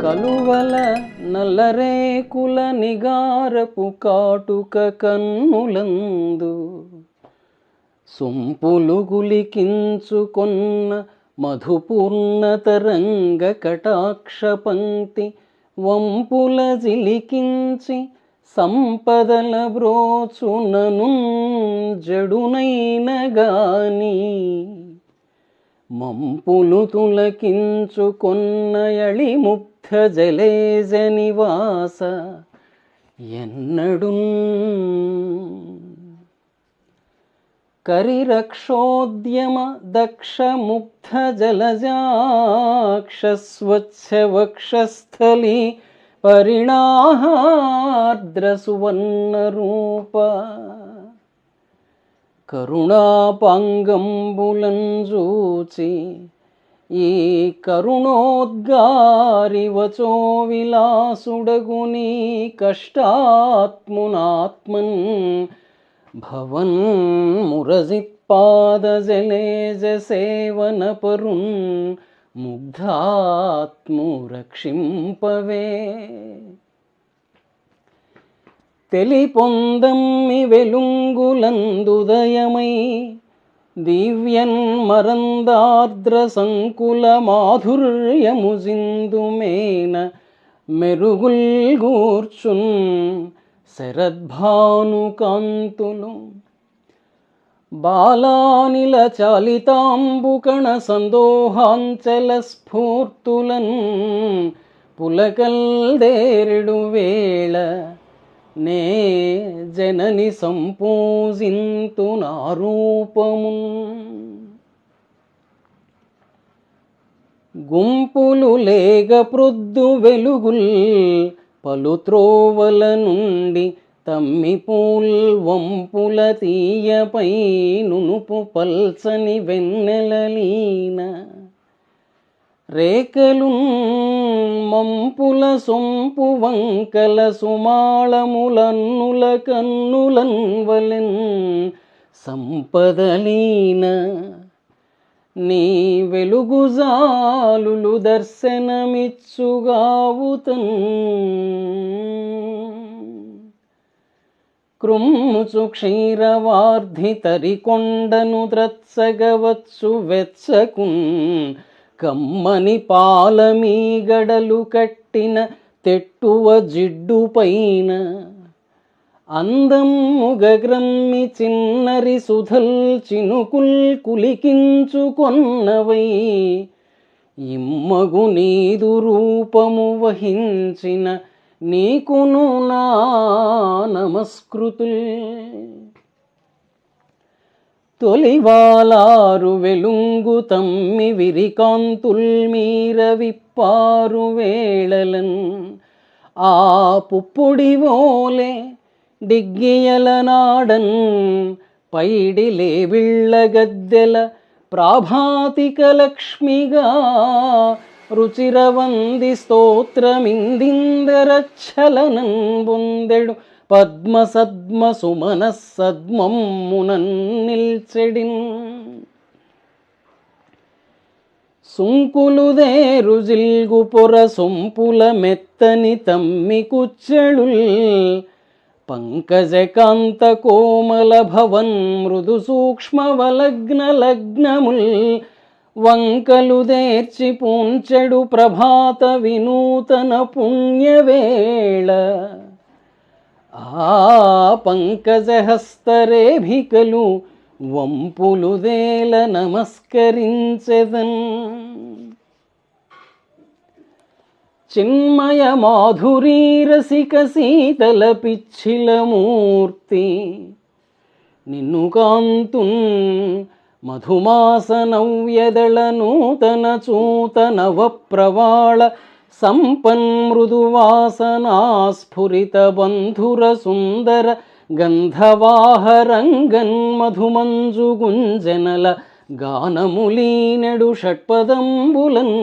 కలువల నల్లరేకుల నిగారపు కాటుక కన్నులందు సొంపులు గులికించుకొన్న మధుపూర్ణ తరంగ కటాక్ష పంక్తి వంపుల జిలికించి సంపదల బ్రోచునను జడునైన గాని మంపులు తులకించుకొన్న ఎళిముగ్ధ జలేజ నివాస ఎన్నడు కరిరక్షోద్యమ దక్ష ముగ్ధ జలజాక్ష స్వచ్ఛ करुणापाङ्गम्बुलञ्जूचि करुणापाङ्गम्बुलञ्जोचि करुणोद्गारिवचो विलासुडगुनी कष्टात्मुनात्मन् भवन्मुरसित्पादजले जसेवनपरुन् मुग्धात्मो पवे తెలిపొందమ్మి వెలుంగులందుదయమై దివ్యన్ మరందార్ద్ర సంకుల మాధుర్యము జిందుమేన మెరుగుల్గూర్చున్ శరద్భానుకాంతులు. బాలానిల చాలితాంబుకణ సందోహాంచల స్ఫూర్తులన్ పులకల్దేరుడు వేళ నే జనని సంపూజింతు నారూపము గుంపులు లేగ ప్రొద్దు వెలుగుల్ పలు త్రోవల నుండి తమ్మి పూల్ వంపుల తీయపై నునుపు పల్సని వెన్నెలలీన రేకలు మంపుల సొంపు వంకల సుమాళములన్నుల కన్నులన్వలెన్ సంపదలీన నీ వెలుగుజాలులు దర్శనమిచ్చుగావుతన్ కృమ్ముచు క్షీరవార్ధి తరికొండను ద్రత్సగవచ్చు వెచ్చకున్. కమ్మని పాలమీగడలు కట్టిన తెట్టువ జిడ్డు పైన. అందమ్ముగగ్రమ్మి చిన్నరి సుధల్ చినుకుల్ కులికించుకొన్నవై ఇమ్మగు నీదు రూపము వహించిన నీకును నా నమస్కృతుల్. తొలివాలారు వెలుంగు తమ్మి విరికాంతుల్ మీర విప్పారు వేళలన్. ఆ పుప్పుడివోలే డిగ్గియల నాడన్. పైడిలే విళ్ళ గద్దెల ప్రాభాతిక లక్ష్మిగా రుచిరవంది స్తోత్రమిందిందరచ్చలనం బొందెడు పద్మ సద్మ సుమన సద్మమ్మునన్ నిల్చెడిన్ సుంకులుదేరు జిల్గు పొర సొంపుల మెత్తని తమ్మి కుచ్చెళుల్ పంకజకాంత కోమల భవన్ మృదు సూక్ష్మ వలగ్న లగ్నముల్ వంకలు దేర్చి పూంచెడు ప్రభాత వినూతన పుణ్యవేళ ఆ పంకజహస్తరేభికలు వంపులు దేల నమస్కరించెదన్. చిన్మయ మాధురీ రసిక శీతల పిచ్చిలమూర్తి నిన్ను కాంతున్ మధుమాస నవ్యదళ నూతన చూత నవ ప్రవాళ సంపన్మృదువాసనా స్ఫురిత బంధుర సుందర గంధవాహరంగన్ మధుమంజు గుంజనల గానములీనెడు షట్పదంబులన్